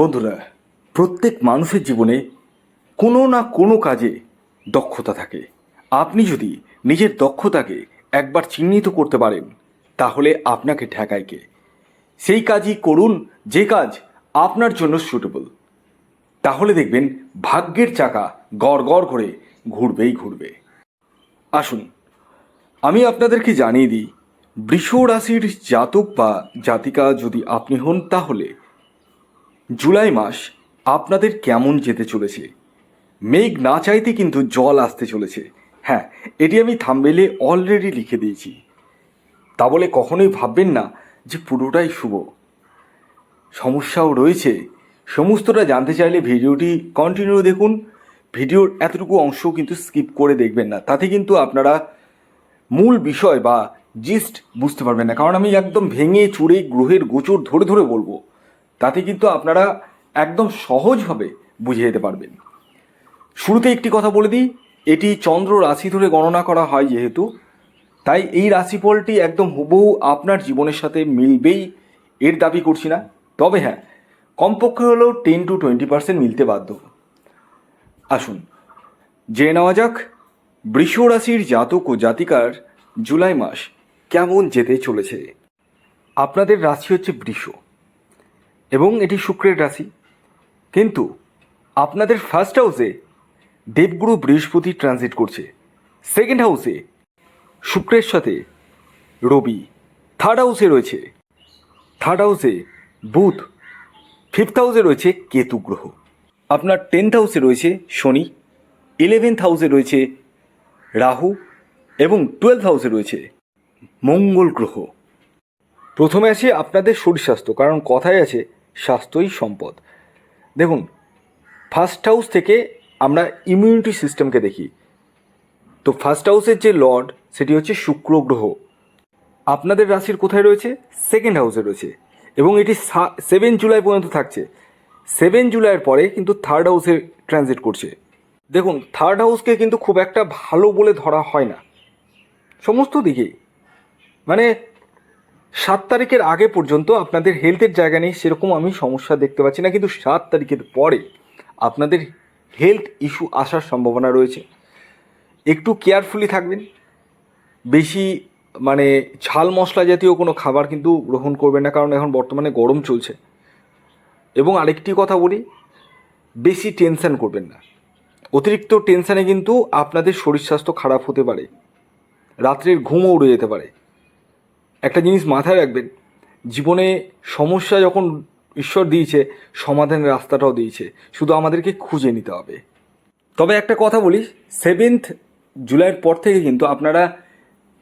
বন্ধুরা, প্রত্যেক মানুষের জীবনে কোনো না কোনো কাজে দক্ষতা থাকে। আপনি যদি নিজের দক্ষতাকে একবার চিহ্নিত করতে পারেন, তাহলে আপনাকে ঠেকায় কে? সেই কাজই করুন যে কাজ আপনার জন্য সুটেবল তাহলে দেখবেন ভাগ্যের চাকা গড় গড় করে ঘুরবেই ঘুরবে। আসুন, আমি আপনাদেরকে জানিয়ে দিই বৃষ রাশির জাতক বা জাতিকা যদি আপনি হন, তাহলে জুলাই মাস আপনাদের কেমন যেতে চলেছে? মেঘ না চাইতে কিন্তু জল আসতে চলেছে। হ্যাঁ এটি আমি থাম্বেলে অলরেডি লিখে দিয়েছি। তা বলে কখনোই ভাববেন না যে পুরোটাই শুভ। সমস্যাও রয়েছে। সমস্তটা জানতে চাইলে ভিডিওটি কন্টিনিউ দেখুন। ভিডিওর এতটুকু অংশ কিন্তু স্কিপ করে দেখবেন না। তাতে কিন্তু আপনারা মূল বিষয় বা জিস্ট বুঝতে পারবেন না। কারণ আমি একদম ভেঙে চুড়ে গ্রহের গোচর ধরে ধরে বলব। তাতে কিন্তু আপনারা একদম সহজভাবে বুঝে যেতে পারবেন। শুরুতে একটি কথা বলে দিই, এটি চন্দ্র রাশি ধরে গণনা করা হয় যেহেতু, তাই এই রাশিফলটি একদম হুবহু আপনার জীবনের সাথে মিলবেই, এর দাবি করছি না। তবে হ্যাঁ কমপক্ষে হলেও টেন টু টোয়েন্টি পার্সেন্ট মিলতে বাধ্য। আসুন, জেনে নেওয়া যাক, বৃষ রাশির জাতক ও জাতিকার জুলাই মাস কেমন যেতে চলেছে। আপনাদের রাশি হচ্ছে বৃষ। এবং এটি শুক্রের রাশি। কিন্তু আপনাদের ফার্স্ট হাউসে দেবগুরু বৃহস্পতি ট্রানজিট করছে। সেকেন্ড হাউসে শুক্রের সাথে রবি। থার্ড হাউসে রয়েছে। থার্ড হাউসে বুধ। ফিফথ হাউসে রয়েছে কেতু গ্রহ। আপনার টেন্থ হাউসে রয়েছে শনি। ইলেভেন্থ হাউসে রয়েছে রাহু এবং টুয়েলভ হাউসে রয়েছে মঙ্গল গ্রহ। প্রথমে আছে আপনাদের শরীর স্বাস্থ্য, কারণ কথায় আছে স্বাস্থ্যই সম্পদ। দেখুন ফার্স্ট হাউস থেকে আমরা ইমিউনিটি সিস্টেমকে দেখি। তো ফার্স্ট হাউসের যে লর্ড, সেটি হচ্ছে শুক্র গ্রহ। আপনাদের রাশির কোথায় রয়েছে? সেকেন্ড হাউসে রয়েছে। এবং এটি সেভেন জুলাই পর্যন্ত থাকছে। সেভেন জুলাইয়ের পরে কিন্তু থার্ড হাউসে ট্রানজিট করছে। দেখুন থার্ড হাউসকে কিন্তু খুব একটা ভালো বলে ধরা হয় না। সমস্ত দিকেই মানে সাত তারিখের আগে পর্যন্ত আপনাদের হেলথের জায়গা নেই, সেরকম আমি সমস্যা দেখতে পাচ্ছি না, কিন্তু সাত তারিখের পরে আপনাদের হেলথ ইস্যু আসার সম্ভাবনা রয়েছে। একটু কেয়ারফুলি থাকবেন। বেশি মানে ঝাল মশলা জাতীয় কোনো খাবার কিন্তু গ্রহণ করবেন না, কারণ এখন বর্তমানে গরম চলছে। এবং আরেকটি কথা বলি, বেশি টেনশান করবেন না। অতিরিক্ত টেনশানে কিন্তু আপনাদের শরীর স্বাস্থ্য খারাপ হতে পারে। রাত্রের ঘুমও উড়ে যেতে পারে। একটা জিনিস মাথায় রাখবেন, জীবনে সমস্যা যখন ঈশ্বর দিয়েছে, সমাধানের রাস্তাটাও দিয়েছে, শুধু আমাদেরকে খুঁজে নিতে হবে। তবে একটা কথা বলি সেভেন্থ জুলাইয়ের পর থেকে কিন্তু আপনারা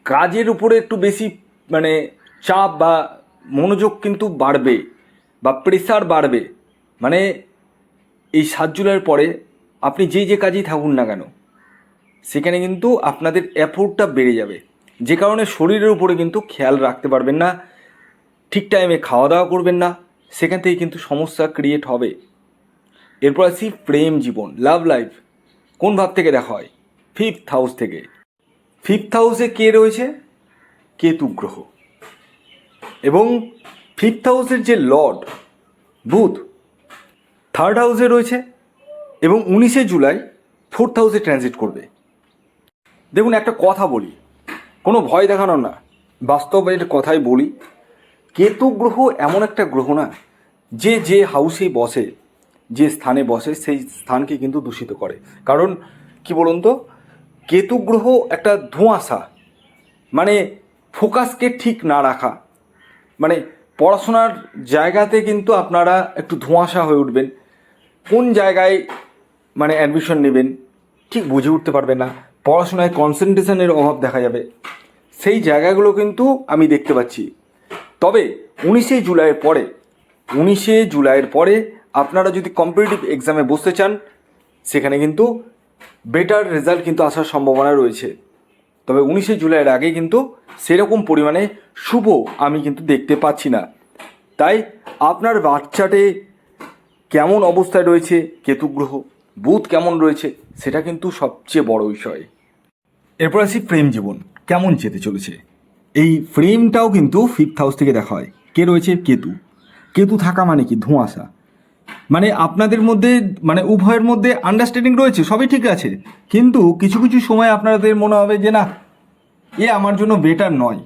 কাজের উপরে একটু বেশি মানে চাপ বা মনোযোগ কিন্তু বাড়বে বা প্রেশার বাড়বে। মানে এই সাত জুলাইয়ের পরে আপনি যে যে কাজেই থাকুন না কেন, সেখানে কিন্তু আপনাদের অ্যাফোর্টটা বেড়ে যাবে। যে কারণে শরীরের উপরে কিন্তু খেয়াল রাখতে পারবেন না, ঠিক টাইমে খাওয়া দাওয়া করবেন না, সেখান থেকে কিন্তু সমস্যা ক্রিয়েট হবে। এরপর আসি প্রেম জীবন লাভ লাইফ কোন ভাব থেকে দেখা হয়? ফিফথ হাউস থেকে। ফিফথ হাউসে কে রয়েছে? কেতু গ্রহ। এবং ফিফথ হাউসের যে লর্ড বুধ থার্ড হাউসে রয়েছে এবং উনিশে জুলাই ফোর্থ হাউসে ট্রানজিট করবে। দেখুন, একটা কথা বলি। কোনো ভয় দেখানো না। বাস্তবের কথাই বলি কেতু গ্রহ এমন একটা গ্রহ না, যে যে হাউসে বসে, যে স্থানে বসে সেই স্থানকে কিন্তু দূষিত করে। কারণ কি বলুন তো কেতু গ্রহ একটা ধোঁয়াশা মানে ফোকাসকে ঠিক না রাখা। মানে পড়াশোনার জায়গাতে কিন্তু আপনারা একটু ধোঁয়াশা হয়ে উঠবেন। কোন জায়গায় মানে অ্যাডমিশন নেবেন, ঠিক বুঝে উঠতে পারবেন না। পড়াশোনায় কনসেন্ট্রেশনের অভাব দেখা যাবে। সেই জায়গাগুলো কিন্তু আমি দেখতে পাচ্ছি। তবে উনিশে জুলাইয়ের পরে, উনিশে জুলাইয়ের পরে আপনারা যদি কম্পিটিটিভ এক্সামে বসতে চান, সেখানে কিন্তু বেটার রেজাল্ট কিন্তু আসার সম্ভাবনা রয়েছে। তবে উনিশে জুলাইয়ের আগে কিন্তু সেরকম পরিমাণে শুভ আমি কিন্তু দেখতে পাচ্ছি না। তাই আপনার বাচ্চাটে কেমন অবস্থায় রয়েছে কেতুগ্রহ বুধ কেমন রয়েছে, সেটা কিন্তু সবচেয়ে বড় বিষয়। এরপর আসি প্রেম জীবন, কেমন যেতে চলেছে? এই ফ্রেমটাও কিন্তু ফিফথ হাউস থেকে দেখা হয়। কে রয়েছে? কেতু। কেতু থাকা মানে কি? ধোঁয়াশা। মানে আপনাদের মধ্যে মানে উভয়ের মধ্যে আন্ডারস্ট্যান্ডিং রয়েছে, সবই ঠিক আছে। কিন্তু কিছু কিছু সময় আপনাদের মনে হবে যে না, এ আমার জন্য বেটার নয়।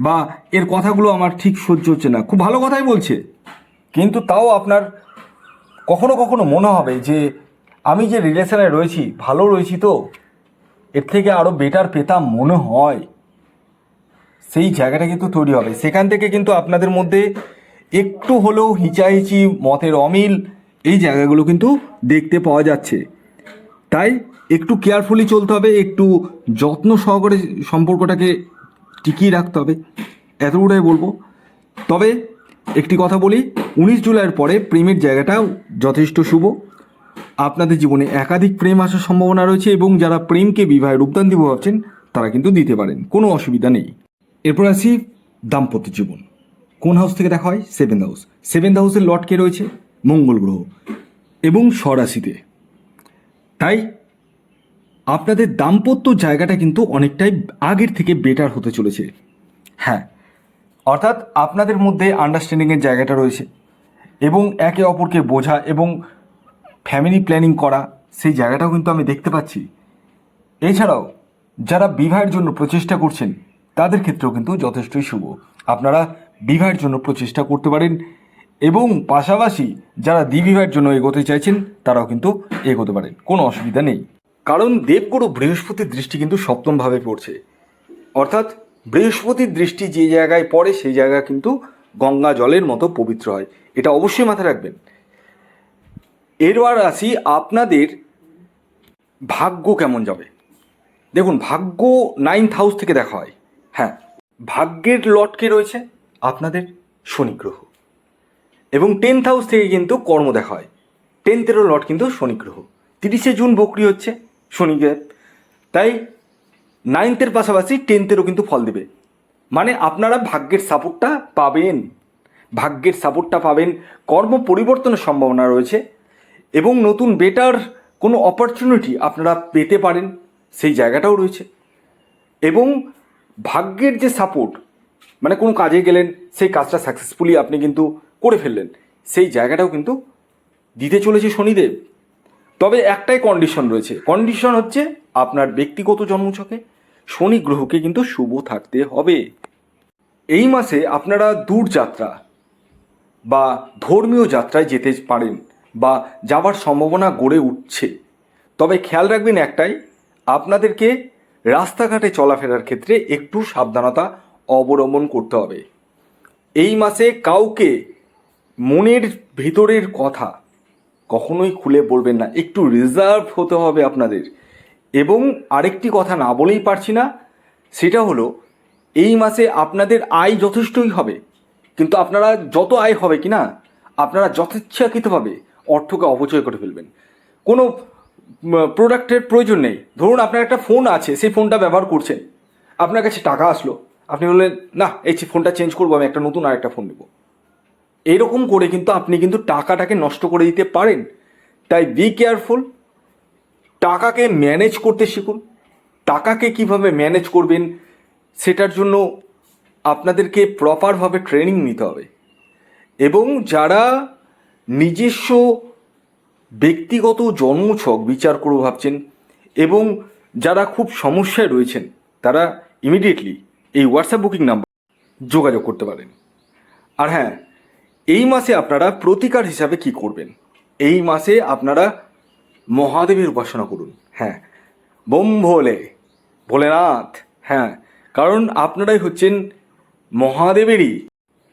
বা এর কথাগুলো আমার ঠিক সহ্য হচ্ছে না। খুব ভালো কথাই বলছে। কিন্তু তাও আপনার কখনো কখনো মনে হবে যে, আমি যে রিলেশনে রয়েছি, ভালো রয়েছি তো? এর থেকে আরও বেটার পেতাম মনে হয়। সেই জায়গাটা কিন্তু তৈরি হবে। সেখান থেকে কিন্তু আপনাদের মধ্যে একটু হলেও হিচাহিচি, মতের অমিল এই জায়গাগুলো কিন্তু দেখতে পাওয়া যাচ্ছে। তাই একটু কেয়ারফুলি চলতে হবে, একটু যত্ন সহকারে সম্পর্কটাকে টিকিয়ে রাখতে হবে। এতটুকুটাই বলব। তবে একটি কথা বলি, উনিশ জুলাইয়ের পরে প্রেমের জায়গাটাও যথেষ্ট শুভ। আপনাদের জীবনে একাধিক প্রেম আসার সম্ভাবনা রয়েছে এবং যারা প্রেমকে বিবাহে রূপদান দিব ভাবছেন, তারা কিন্তু দিতে পারেন। কোনো অসুবিধা নেই। এরপর আসি দাম্পত্য জীবন। কোন হাউস থেকে দেখা হয়? সেভেন্থ হাউস সেভেন্থ হাউসের লটকে রয়েছে? মঙ্গল গ্রহ এবং স্বরাশিতে। তাই আপনাদের দাম্পত্য জায়গাটা কিন্তু অনেকটাই আগের থেকে বেটার হতে চলেছে। হ্যাঁ অর্থাৎ আপনাদের মধ্যে আন্ডারস্ট্যান্ডিংয়ের জায়গাটা রয়েছে এবং একে অপরকে বোঝা এবং ফ্যামিলি প্ল্যানিং করা, সেই জায়গাটাও কিন্তু আমি দেখতে পাচ্ছি। এছাড়াও, যারা বিবাহের জন্য প্রচেষ্টা করছেন, তাদের ক্ষেত্রেও কিন্তু যথেষ্টই শুভ। আপনারা বিবাহের জন্য প্রচেষ্টা করতে পারেন এবং পাশাপাশি যারা দ্বিবিবাহের জন্য এগোতে চাইছেন, তারাও কিন্তু এগোতে পারেন। কোনো অসুবিধা নেই। কারণ দেবগুরু বৃহস্পতির দৃষ্টি কিন্তু সপ্তমভাবে পড়ছে। অর্থাৎ বৃহস্পতির দৃষ্টি যে জায়গায় পড়ে, সেই জায়গা কিন্তু গঙ্গা জলের মতো পবিত্র হয়। এটা অবশ্যই মাথায় রাখবেন। এরবার আসি আপনাদের ভাগ্য কেমন যাবে? দেখুন, ভাগ্য নাইন্থ হাউস থেকে দেখা হয়। হ্যাঁ ভাগ্যের লটকে রয়েছে? আপনাদের শনি গ্রহ। এবং টেন্থ হাউস থেকে কিন্তু কর্ম দেখা হয়। টেন্থেরও লট কিন্তু শনি গ্রহ। তিরিশে জুন বকরি হচ্ছে শনিদেব তাই নাইনথের পাশাপাশি টেন্থেরও কিন্তু ফল দেবে। মানে আপনারা ভাগ্যের সাপোর্টটা পাবেন। ভাগ্যের সাপোর্টটা পাবেন। কর্ম পরিবর্তনের সম্ভাবনা রয়েছে। এবং নতুন বেটার কোনো অপরচুনিটি আপনারা পেতে পারেন, সেই জায়গাটাও রয়েছে। এবং ভাগ্যের যে সাপোর্ট মানে কোনো কাজে গেলেন, সেই কাজটা সাকসেসফুলি আপনি কিন্তু করে ফেললেন, সেই জায়গাটাও কিন্তু দিতে চলেছে শনিদেব। তবে একটাই কন্ডিশন রয়েছে। কন্ডিশন হচ্ছে আপনার ব্যক্তিগত জন্মছকে, শনি গ্রহকে কিন্তু শুভ থাকতে হবে। এই মাসে আপনারা দূর যাত্রা বা ধর্মীয় যাত্রায় যেতে পারেন। বা যাওয়ার সম্ভাবনা গড়ে উঠছে। তবে খেয়াল রাখবেন একটাই, আপনাদেরকে রাস্তাঘাটে চলাফেরার ক্ষেত্রে একটু সাবধানতা অবলম্বন করতে হবে। এই মাসে কাউকে মনের ভিতরের কথা কখনোই খুলে বলবেন না, একটু রিজার্ভ হতে হবে আপনাদের। এবং আরেকটি কথা না বলেই পারছি না, সেটা হলো, এই মাসে আপনাদের আয় যথেষ্টই হবে। কিন্তু আপনারা যত আয় হবে কি না আপনারা যথেচ্ছাকৃতভাবে অর্থকে অপচয় করে ফেলবেন। কোনো প্রোডাক্টের প্রয়োজন নেই। ধরুন আপনার একটা ফোন আছে, সেই ফোনটা ব্যবহার করছেন। আপনার কাছে টাকা আসলো। আপনি বললেন, না, এই ফোনটা চেঞ্জ করব, আমি একটা নতুন আরেকটা ফোন নেব। এরকম করে কিন্তু আপনি কিন্তু টাকাটাকে নষ্ট করে দিতে পারেন। তাই বি কেয়ারফুল টাকাকে ম্যানেজ করতে শিখুন। টাকাকে কীভাবে ম্যানেজ করবেন, সেটার জন্য আপনাদেরকে প্রপারভাবে ট্রেনিং নিতে হবে। এবং যারা নিজস্ব ব্যক্তিগত জন্মছক বিচার করে ভাবছেন এবং যারা খুব সমস্যায় রয়েছেন, তারা ইমিডিয়েটলি এই হোয়াটসঅ্যাপ বুকিং নাম্বার যোগাযোগ করতে পারেন। আর হ্যাঁ এই মাসে আপনারা প্রতিকার হিসাবে কি করবেন? এই মাসে আপনারা মহাদেবের উপাসনা করুন। হ্যাঁ বোম ভোলে, ভোলেনাথ হ্যাঁ কারণ আপনারাই হচ্ছেন মহাদেবেরই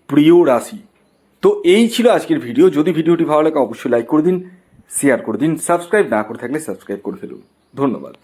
প্রিয় রাশি। তো এই ছিল আজকের ভিডিও। যদি ভিডিওটি ভালো লাগে, অবশ্যই লাইক করে দিন শেয়ার করে দিন সাবস্ক্রাইব না করে থাকলে সাবস্ক্রাইব করে ফেলুন। ধন্যবাদ।